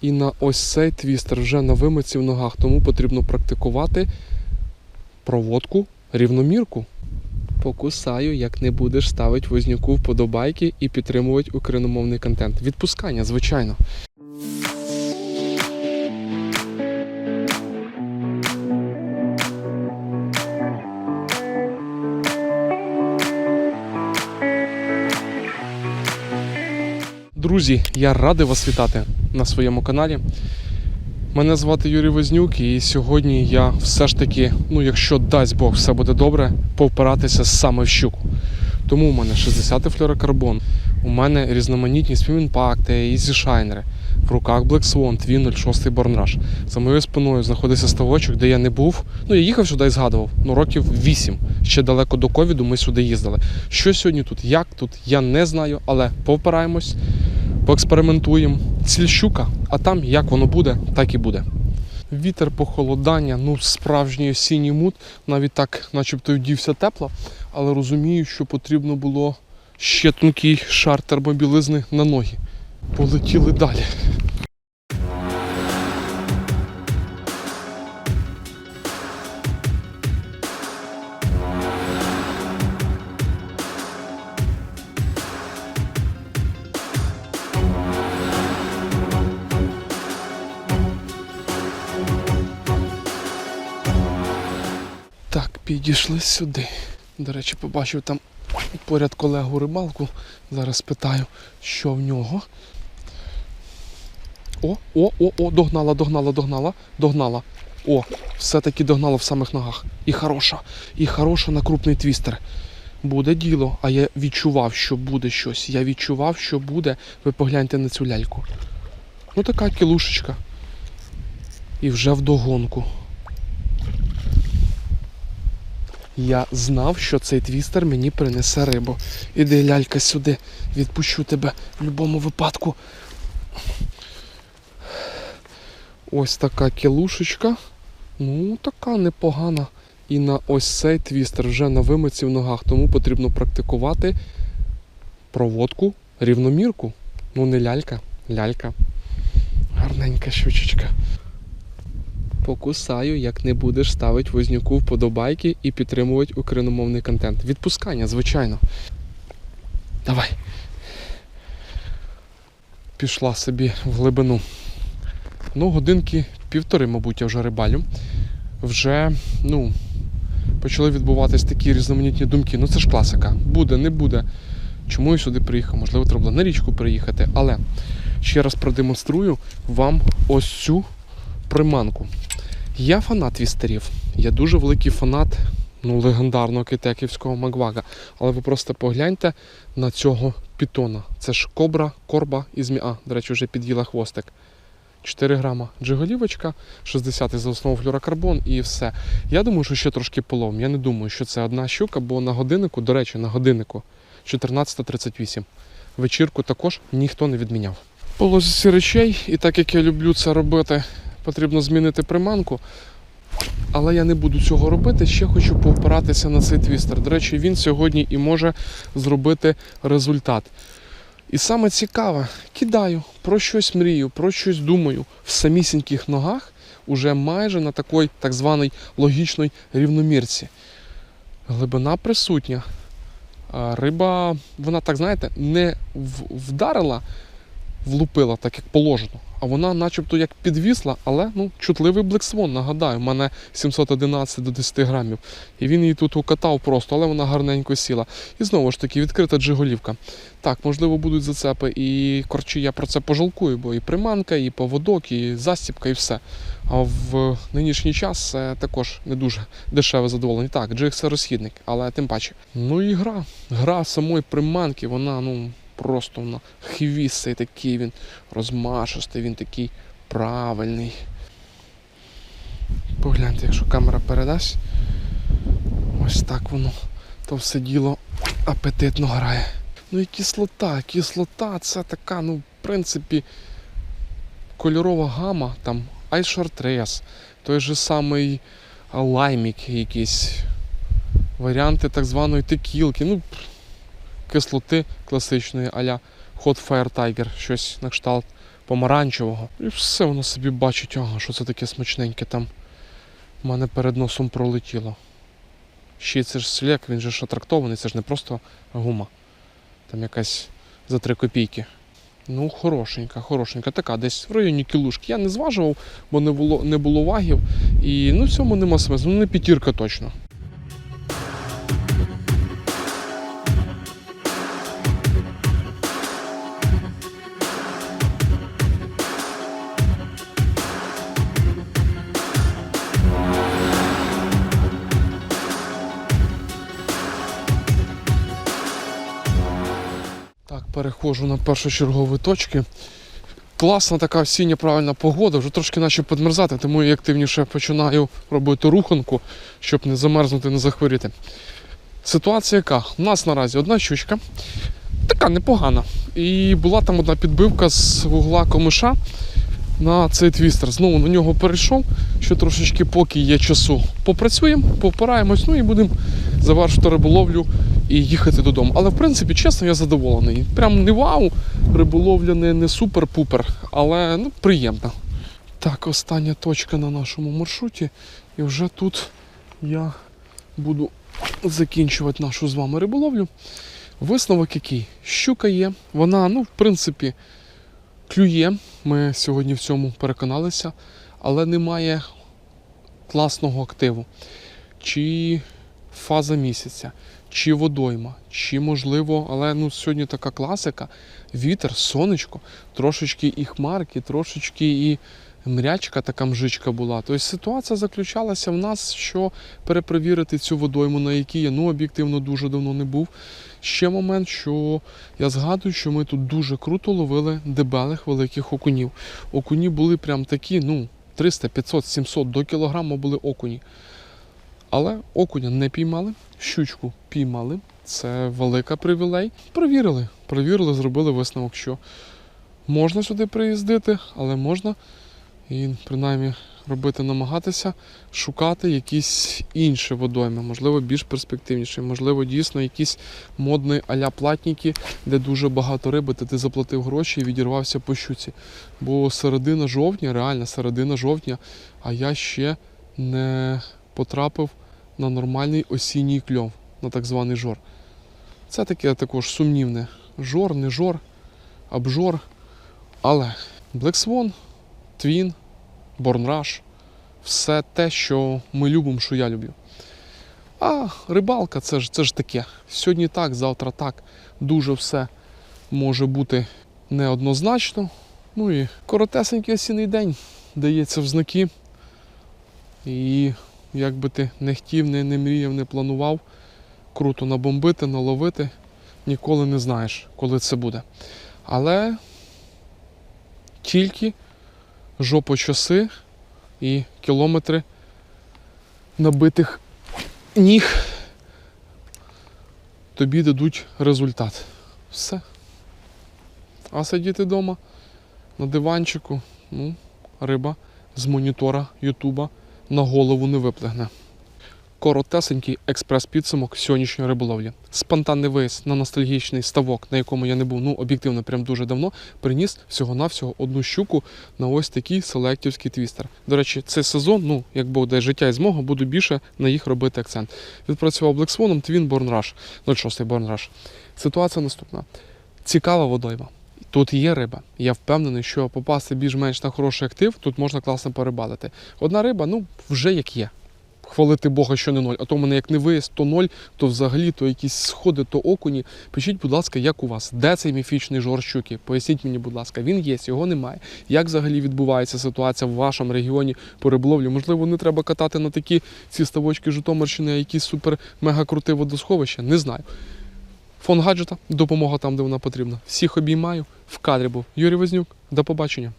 І на ось цей твістер вже на вимиці в ногах, тому потрібно практикувати проводку рівномірку. Покусаю, як не будеш ставити вознюку вподобайки і підтримувати україномовний контент. Відпускання, звичайно. Друзі, я радий вас вітати на своєму каналі. Мене звати Юрій Вознюк, і сьогодні я все ж таки, ну якщо дасть Бог, все буде добре, повпиратися саме в щуку. Тому у мене 60-й флюорокарбон, у мене різноманітні співімпакти, ізішайнери. В руках Black Swan, твій 06 Борнраш. За моєю спиною знаходиться ставочок, де я не був. Ну, я їхав сюди і згадував. Ну, років 8. Ще далеко до ковіду ми сюди їздили. Що сьогодні тут, як тут, я не знаю, але повпираємось, поекспериментуємо. Ціль щука, а там як воно буде, так і буде. Вітер похолодання, ну справжній осінній мут, навіть так, начебто вдівся тепло, але розумію, що потрібно було ще тонкий шар термобілизни на ноги. Полетіли далі. Підійшли сюди. До речі, побачив там поряд колегу рибалку. Зараз питаю, що в нього. О, о, о, о, догнала, догнала, догнала, догнала. О, все-таки догнала в самих ногах. І хороша, і хороша на крупний твістер. Буде діло, а я відчував, що буде щось. Я відчував, що буде. Ви погляньте на цю ляльку. Ну така кілушечка. І вже вдогонку. Я знав, що цей твістер мені принесе рибу. Іди, лялька, сюди. Відпущу тебе в будь-якому випадку. Ось така кілушечка. Ну, така непогана. І на ось цей твістер вже на вимиці в ногах, тому потрібно практикувати проводку рівномірку. Ну, не лялька, лялька. Гарненька щучечка. Покусаю, як не будеш ставити вознюку вподобайки і підтримувати україномовний контент. Відпускання, звичайно. Давай. Пішла собі в глибину. Ну, годинки півтори, мабуть, я вже рибалю. Вже, ну, почали відбуватись такі різноманітні думки. Ну це ж класика. Буде, не буде. Чому я сюди приїхав? Можливо, треба було на річку приїхати. Але ще раз продемонструю вам ось цю приманку. Я фанат твістерів. Я дуже великий фанат ну, легендарного китеківського Магвага. Але ви просто погляньте на цього пітона. Це ж кобра, корба і змія. До речі, вже під'їла хвостик. 4 грама джиголівочка, 60 за основу флюорокарбон і все. Я думаю, що ще трошки половим. Я не думаю, що це одна щука, бо на годиннику, до речі, на годиннику 14.38. Вечірку також ніхто не відміняв. По логіці речей, і так як я люблю це робити, потрібно змінити приманку. Але я не буду цього робити. Ще хочу повпиратися на цей твістер. До речі, він сьогодні і може зробити результат. І саме цікаве, кидаю, про щось мрію, про щось думаю в самісіньких ногах, уже майже на такій так званій логічній рівномірці. Глибина присутня. Риба, вона так, знаєте, не вдарила, влупила, так як положено, а вона начебто як підвісла, але ну, чутливий блексвон, нагадаю, в мене 711 до 10 грамів. І він її тут укатав просто, але вона гарненько сіла. І знову ж таки, відкрита джиголівка. Так, можливо, будуть зацепи, і корчі я про це пожалкую, бо і приманка, і поводок, і застіпка, і все. А в нинішній час це також не дуже дешеве задоволення. Так, джиг це розхідник, але тим паче. Ну і гра. Гра самої приманки, вона ну просто вона хвістий такий, він розмашистий, він такий правильний. Погляньте, якщо камера передасть. Ось так воно то все діло апетитно грає. Ну і кислота. Кислота це така, ну, в принципі, кольорова гама, там Ice той же самий лаймік якийсь, варіанти так званої текілки, ну, кислоти класичної, а-ля Hot Fire Tiger, щось на кшталт помаранчевого. І все воно собі бачить, ага, що це таке смачненьке там. У мене перед носом пролетіло. Ще це ж слік, він же ж атрактований, це ж не просто гума. Там якась за 3 копійки. Ну, хорошенька, хорошенька. Така, десь в районі кілушки. Я не зважував, бо не було, не було вагів. І ну, в цьому нема смислу. Ну, не п'ятірка точно. Переходжу на першочергові точки. Класна така осіння правильна погода, вже трошки наче підмерзати, тому я активніше починаю робити руханку, щоб не замерзнути, не захворіти. Ситуація яка? У нас наразі одна щучка, така непогана. І була там одна підбивка з вугла комиша на цей твістер. Знову на нього перейшов, що трошечки поки є часу. Попрацюємо, попираємось, ну і будемо завершити риболовлю і їхати додому. Але в принципі, чесно, я задоволений. Прям не вау, риболовля не, не супер-пупер, але ну, приємно. Так, остання точка на нашому маршруті. І вже тут я буду закінчувати нашу з вами риболовлю. Висновок який? Щука є. Вона, ну, в принципі, клює. Ми сьогодні в цьому переконалися, але немає класного активу. Чи фаза місяця, чи водойма, чи можливо, але ну сьогодні така класика. Вітер, сонечко, трошечки і хмарки, трошечки і мрячка, така мжичка була. Тобто ситуація заключалася в нас, що перепровірити цю водойму, на якій я ну, об'єктивно дуже давно не був. Ще момент, що я згадую, що ми тут дуже круто ловили дебелих великих окунів. Окуні були прям такі, ну, 300, 500, 700 до кілограма були окуні. Але окуня не піймали, щучку піймали. Це велика привілей. Провірили, провірили, зробили висновок, що можна сюди приїздити, але можна і принаймні робити, намагатися шукати якісь інші водойми, можливо, більш перспективніші, можливо, дійсно якісь модні аля платніки, де дуже багато риби, де ти заплатив гроші і відірвався по щуці. Бо середина жовтня, реально середина жовтня, а я ще не потрапив на нормальний осінній кльов, на так званий жор. Це таке також сумнівне. Жор, не жор, обжор. Але Black Swan, Twin, Born Rush все те, що ми любимо, що я люблю. А рибалка це ж, це ж таке. Сьогодні так, завтра так. Дуже все може бути неоднозначно. Ну і коротесенький осінний день дається в знаки. І як би ти не хотів, не, не мріяв, не планував, круто набомбити, наловити, ніколи не знаєш, коли це буде. Але тільки жопочаси і кілометри набитих ніг тобі дадуть результат. Все. А сидіти вдома на диванчику, ну, риба з монітора Ютуба на голову не виплигне. Коротесенький експрес-підсумок сьогоднішньої риболовлі. Спонтанний виїзд на ностальгічний ставок, на якому я не був, ну об'єктивно, прям дуже давно, приніс всього-навсього одну щуку на ось такий селектівський твістер. До речі, цей сезон, ну як буде життя і змога, буду більше на їх робити акцент. Відпрацював Swan, Twin Born Rush, 06 Born Rush. Ситуація наступна. Цікава водойма. Тут є риба. Я впевнений, що попасти більш-менш на хороший актив, тут можна класно перебалити. Одна риба, ну, вже як є. Хвалити Бога, що не ноль. А то в мене як не виїзд, то ноль, то взагалі то якісь сходи, то окуні. Пишіть, будь ласка, як у вас? Де цей міфічний жор щуки? Поясніть мені, будь ласка, він є, його немає. Як взагалі відбувається ситуація в вашому регіоні по риболовлі? Можливо, не треба катати на такі ці ставочки Житомирщини, якісь супер мега крути водосховища? Не знаю. Фон гаджета, допомога там, де вона потрібна. Всіх обіймаю. В кадрі був Юрій Вознюк. До побачення.